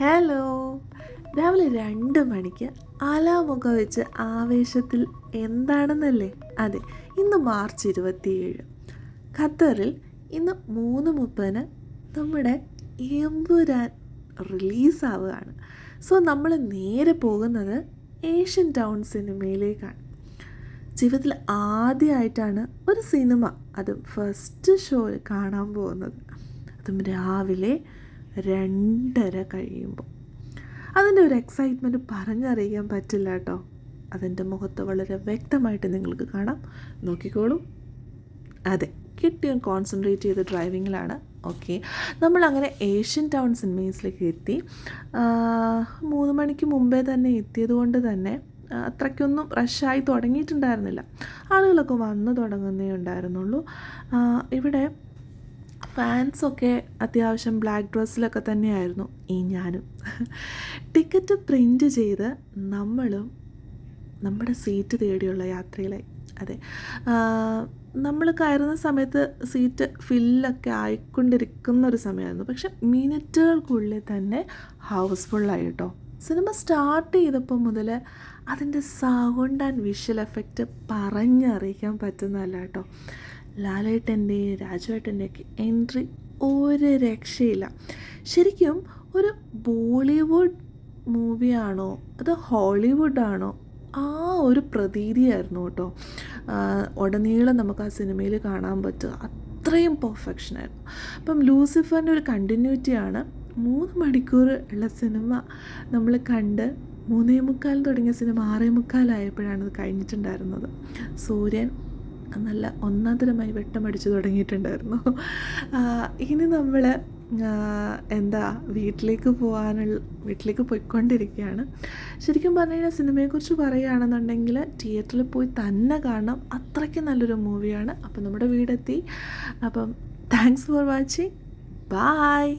Hello രാവിലെ രണ്ട് മണിക്ക് ആലാമുഖ വെച്ച് ആവേശത്തിൽ എന്താണെന്നല്ലേ? അതെ ഇന്ന് മാർച്ച് ഇരുപത്തിയേഴ്. ഖത്തറിൽ ഇന്ന് മൂന്ന് മുപ്പതിന് നമ്മുടെ എമ്പുരാൻ റിലീസാവുകയാണ് സോ നമ്മൾ നേരെ പോകുന്നത് ഏഷ്യൻ ടൗൺ സിനിമയിലേക്കാണ്. ജീവിതത്തിൽ ആദ്യമായിട്ടാണ് ഒരു സിനിമ അതും ഫസ്റ്റ് ഷോ കാണാൻ പോകുന്നത്. അതും രാവിലെ രണ്ടര കഴിയുമ്പോൾ. അതിന്റെ ഒരു എക്സൈറ്റ്മെന്റ് പറഞ്ഞറിയിക്കാൻ പറ്റില്ല കേട്ടോ. അതിന്റെ മുഖത്ത് വളരെ വ്യക്തമായിട്ട് നിങ്ങൾക്ക് കാണാം. നോക്കിക്കോളൂ. അതെ കിട്ടിയ കോൺസെൻട്രേറ്റ് ചെയ്ത് ഡ്രൈവിങ്ങിലാണ് ഓക്കെ നമ്മൾ അങ്ങനെ ഏഷ്യൻ ടൗൺ സിനിമീസിലേക്ക് എത്തി. മൂന്ന് മണിക്ക് മുമ്പേ തന്നെ എത്തിയത് കൊണ്ട് തന്നെ അത്രയ്ക്കൊന്നും റഷായി തുടങ്ങിയിട്ടുണ്ടായിരുന്നില്ല. ആളുകളൊക്കെ വന്ന് തുടങ്ങുന്നേ ഉണ്ടായിരുന്നുള്ളൂ. ഇവിടെ ഫാൻസൊക്കെ അത്യാവശ്യം ബ്ലാക്ക് ഡ്രസ്സിലൊക്കെ തന്നെയായിരുന്നു ഈ ഞാനും. ടിക്കറ്റ് പ്രിന്റ് ചെയ്ത് നമ്മളും നമ്മുടെ സീറ്റ് തേടിയുള്ള യാത്രയിലായി. അതെ. നമ്മൾ കയറുന്ന സമയത്ത് സീറ്റ് ഫില്ലൊക്കെ ആയിക്കൊണ്ടിരിക്കുന്ന ഒരു സമയമായിരുന്നു. പക്ഷെ മിനിറ്റുകൾക്കുള്ളിൽ തന്നെ ഹൗസ്ഫുള്ളായി കേട്ടോ. സിനിമ സ്റ്റാർട്ട് ചെയ്തപ്പോൾ മുതൽ അതിന്റെ സൗണ്ട് ആൻഡ് വിഷ്വൽ എഫക്റ്റ് പറഞ്ഞറിയിക്കാൻ പറ്റുന്നതല്ല കേട്ടോ. ലാലേട്ടന്റെ രാജുവേട്ടന്റെ ഒക്കെ എൻട്രി ഒരു രക്ഷയില്ല. ശരിക്കും ഒരു ബോളിവുഡ് മൂവിയാണോ അത് ഹോളിവുഡാണോ? ആ ഒരു പ്രതീതിയായിരുന്നു കേട്ടോ. ഉടനീളം നമുക്ക് ആ സിനിമയിൽ കാണാൻ പറ്റുക. അത്രയും പെർഫെക്ഷനായിരുന്നു അപ്പം ലൂസിഫറിന്റെ ഒരു കണ്ടിന്യൂറ്റിയാണ് മൂന്ന് മണിക്കൂർ ഉള്ള സിനിമ നമ്മൾ കണ്ട് മൂന്നേ മുക്കാൽ തുടങ്ങിയ സിനിമ ആറേ മുക്കാലായപ്പോഴാണ് ഇത് കഴിഞ്ഞിട്ടുണ്ടായിരുന്നത്. സൂര്യൻ നല്ല ഒന്നാന്തരമായി വെട്ടമടിച്ചു തുടങ്ങിയിട്ടുണ്ടായിരുന്നു. ഇനി നമ്മൾ എന്താ വീട്ടിലേക്ക് പോകാനുള്ള വീട്ടിലേക്ക് പോയിക്കൊണ്ടിരിക്കുകയാണ്. ശരിക്കും പറഞ്ഞു കഴിഞ്ഞാൽ സിനിമയെക്കുറിച്ച് പറയുകയാണെന്നുണ്ടെങ്കിൽ തിയേറ്ററിൽ പോയി തന്നെ കാണണം. അത്രയ്ക്ക് നല്ലൊരു മൂവിയാണ്. അപ്പം നമ്മുടെ വീടെത്തി. അപ്പം താങ്ക്സ് ഫോർ വാച്ചിങ് ബായ്